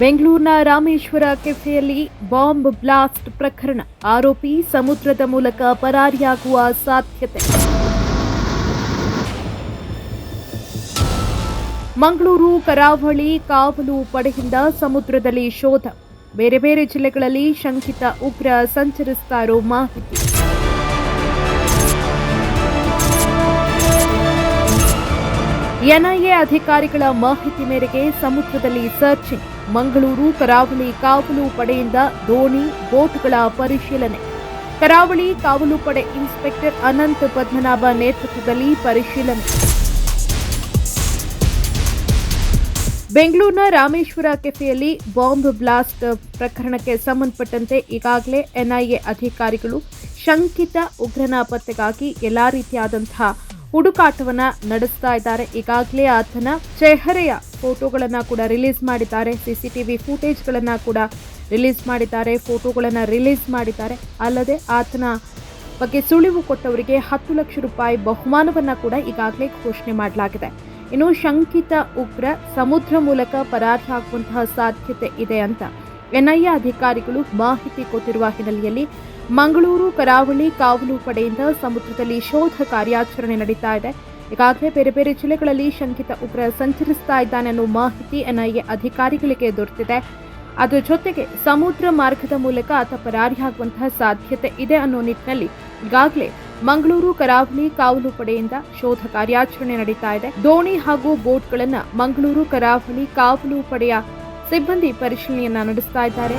ಬೆಂಗಳೂರಿನ Rameshwara ಕೆಫೆಯಲ್ಲಿ bomb blast ಪ್ರಕರಣ. ಆರೋಪಿ ಸಮುದ್ರದ ಮೂಲಕ ಪರಾರಿಯಾಗುವ ಸಾಧ್ಯತೆ. ಮಂಗಳೂರು, ಕರಾವಳಿ, ಕಾವಲು ಪಡೆಯಿಂದ ಸಮುದ್ರದಲ್ಲಿ ಶೋಧ. ಬೇರೆ ಬೇರೆ ಜಿಲ್ಲೆಗಳಲ್ಲಿ ಶಂಕಿತ ಉಗ್ರ ಸಂಚರಿಸ್ತಾರೋ ಮಾಹಿತಿ. ಎನ್ಐಎ ಅಧಿಕಾರಿಗಳ ಮಾಹಿತಿ ಮೇರೆಗೆ ಸಮುದ್ರದಲ್ಲಿ ಸರ್ಚಿಂಗ್ ಮಂಗಳೂರು, ಕರಾವಳಿ ಕಾವಲು ಪಡೆಯಿಂದ ದೋಣಿ, ಬೋಟ್ಗಳ ಪರಿಶೀಲನೆ. ಕರಾವಳಿ ಕಾವಲು ಪಡೆ ಇನ್ಸ್ಪೆಕ್ಟರ್ ಅನಂತ್ ಪದ್ಮನಾಭ ನೇತೃತ್ವದಲ್ಲಿ ಪರಿಶೀಲನೆ. ಬೆಂಗಳೂರಿನ ರಾಮೇಶ್ವರ ಕೆಫೆಯಲ್ಲಿ ಬಾಂಬ್ ಬ್ಲಾಸ್ಟ್ ಪ್ರಕರಣಕ್ಕೆ ಸಂಬಂಧಪಟ್ಟಂತೆ ಈಗಾಗಲೇ ಎನ್ಐಎ ಅಧಿಕಾರಿಗಳು ಶಂಕಿತ ಉಗ್ರನ ಪತ್ತೆಗಾಗಿ ಎಲ್ಲಾ ರೀತಿಯಾದಂತಹ ಹುಡುಕಾಟವನ್ನ ನಡೆಸ್ತಾ ಇದ್ದಾರೆ. ಈಗಾಗಲೇ ಆತನ ಚೆಹರೆಯ ಫೋಟೋಗಳನ್ನ ಕೂಡ ರಿಲೀಸ್ ಮಾಡಿದ್ದಾರೆ. ಸಿಸಿಟಿವಿ ಫುಟೇಜ್ಗಳನ್ನ ಕೂಡ ರಿಲೀಸ್ ಮಾಡಿದ್ದಾರೆ. ಫೋಟೋಗಳನ್ನ ರಿಲೀಸ್ ಮಾಡಿದ್ದಾರೆ. ಅಲ್ಲದೆ ಆತನ ಬಗ್ಗೆ ಸುಳಿವು ಕೊಟ್ಟವರಿಗೆ ಹತ್ತು ಲಕ್ಷ ರೂಪಾಯಿ ಬಹುಮಾನವನ್ನ ಕೂಡ ಈಗಾಗಲೇ ಘೋಷಣೆ ಮಾಡಲಾಗಿದೆ. ಇನ್ನು ಶಂಕಿತ ಉಗ್ರ ಸಮುದ್ರ ಮೂಲಕ ಪರಾರಿಯಾಗುವಂತಹ ಸಾಧ್ಯತೆ ಇದೆ ಅಂತ ಎನ್ಐಎ ಅಧಿಕಾರಿಗಳು ಮಾಹಿತಿ ಕೊಟ್ಟಿರುವ ಹಿನ್ನೆಲೆಯಲ್ಲಿ ಮಂಗಳೂರು, ಕರಾವಳಿ ಕಾವಲು ಪಡೆಯಿಂದ ಸಮುದ್ರದಲ್ಲಿ ಶೋಧ ಕಾರ್ಯಾಚರಣೆ ನಡೀತಾ ಇದೆ. ಈಗಾಗಲೇ ಬೇರೆ ಬೇರೆ ಜಿಲ್ಲೆಗಳಲ್ಲಿ ಶಂಕಿತ ಉಗ್ರ ಸಂಚರಿಸ್ತಾ ಇದ್ದಾನೆ ಅನ್ನೋ ಮಾಹಿತಿ ಎನ್ಐಎ ಅಧಿಕಾರಿಗಳಿಗೆ ದೊರೆತಿದೆ. ಅದರ ಜೊತೆಗೆ ಸಮುದ್ರ ಮಾರ್ಗದ ಮೂಲಕ ಆತ ಪರಾರಿಯಾಗುವಂತಹ ಸಾಧ್ಯತೆ ಇದೆ ಅನ್ನೋ ನಿಟ್ಟಿನಲ್ಲಿ ಈಗಾಗಲೇ ಮಂಗಳೂರು, ಕರಾವಳಿ ಕಾವಲು ಪಡೆಯಿಂದ ಶೋಧ ಕಾರ್ಯಾಚರಣೆ ನಡೀತಾ ಇದೆ. ದೋಣಿ ಹಾಗೂ ಬೋಟ್ಗಳನ್ನು ಮಂಗಳೂರು, ಕರಾವಳಿ ಕಾವಲು ಪಡೆಯ ಸಿಬ್ಬಂದಿ ಪರಿಶೀಲನೆಯನ್ನ ನಡೆಸ್ತಾ ಇದ್ದಾರೆ.